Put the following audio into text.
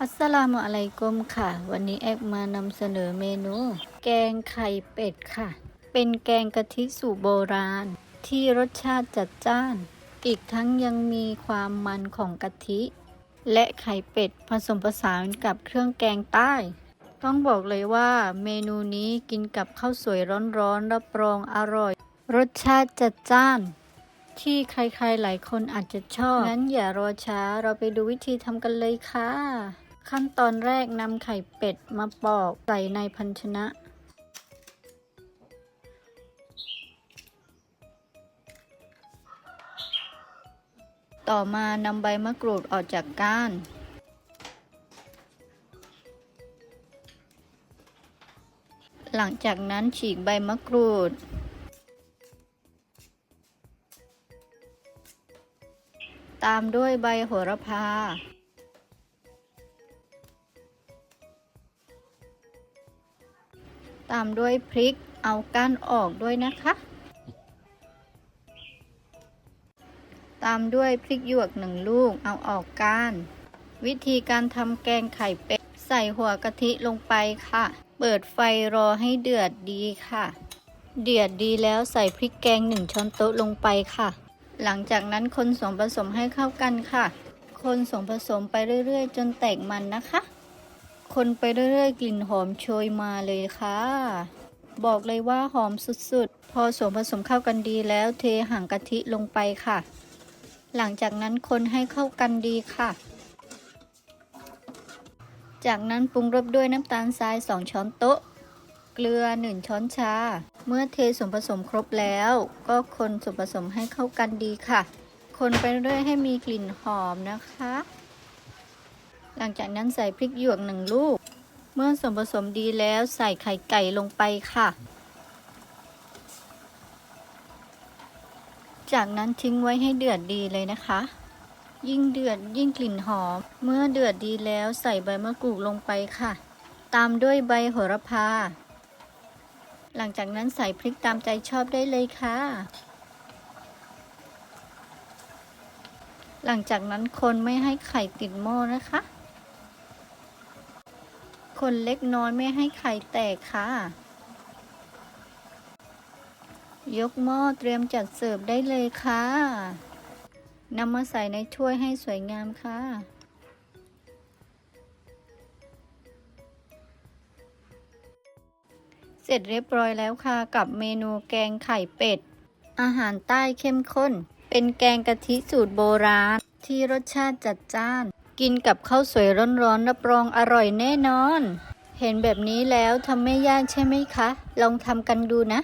อัสสลามุอะลัยกุมค่ะ วันนี้แอกมานำเสนอเมนู แกงไข่เป็ดค่ะ เป็นแกงกะทิสูตรโบราณ ที่รสชาติจัดจ้าน อีกทั้งยังมีความมันของกะทิ และไข่เป็ดผสมผสานกับเครื่องแกงใต้ ต้องบอกเลยว่าเมนูนี้กินกับข้าวสวยร้อนๆรับรองอร่อย รสชาติจัดจ้านที่ใครๆหลายคนอาจจะชอบ งั้นอย่ารอช้า เราไปดูวิธีทำกันเลยค่ะ ขั้นตอนแรกนำไข่เป็ดมาปอกใส่ในภาชนะ ต่อมานำใบมะกรูดออกจากก้าน หลังจากนั้นฉีกใบมะกรูด ตามด้วยใบโหระพา ตามด้วยพริกเอาก้านออกด้วยนะคะ ตามด้วยพริกหยวกหนึ่งลูกเอาออกก้าน วิธีการทำแกงไข่เป็ดใส่หัวกะทิลงไปค่ะ เปิดไฟรอให้เดือดดีค่ะ เดือดดีแล้วใส่พริกแกงหนึ่งช้อนโต๊ะลงไปค่ะ หลังจากนั้นคนส่วนผสมให้เข้ากันค่ะ คนส่วนผสมไปเรื่อยๆ จนแตกมันนะคะ คนไปเรื่อยๆ กลิ่นหอมโชยมาเลยค่ะ บอกเลยว่าหอมสุดๆ พอส่วนผสมเข้ากันดีแล้วเทหางกะทิลงไปค่ะ หลังจากนั้นคนให้เข้ากันดีค่ะ จากนั้นปรุงรสด้วยน้ำตาลทราย 2 ช้อนโต๊ะ เกลือ 1 ช้อนชา เมื่อเทส่วนผสมครบแล้ว ก็คนส่วนผสมให้เข้ากันดีค่ะ คนไปเรื่อยให้มีกลิ่นหอมนะคะ หลังจากนั้นใส่พริกหยวกหนึ่งลูก เมื่อส่วนผสมดีแล้วใส่ไข่ไก่ลงไปค่ะ จากนั้นทิ้งไว้ให้เดือดดีเลยนะคะ ยิ่งเดือดยิ่งกลิ่นหอม เมื่อเดือดดีแล้วใส่ใบมะกรูดลงไปค่ะ ตามด้วยใบโหระพา หลังจากนั้นใส่พริกตามใจชอบได้เลยค่ะหลังจากนั้นคนไม่ให้ไข่ติดหม้อนะคะ คนเล็กน้อยไม่ให้ไข่แตกค่ะ ยกหม้อเตรียมจัดเสิร์ฟได้เลยค่ะนำมาใส่ในถ้วยให้สวยงามค่ะ เสร็จเรียบร้อยแล้วค่ะกับเมนูแกงไข่เป็ด อาหารใต้เข้มข้น เป็นแกงกะทิสูตรโบราณ ที่รสชาติจัดจ้าน กินกับข้าวสวยร้อนๆรับรองอร่อยแน่นอน เห็นแบบนี้แล้วทำไม่ยากใช่ไหมคะ ลองทำกันดูนะ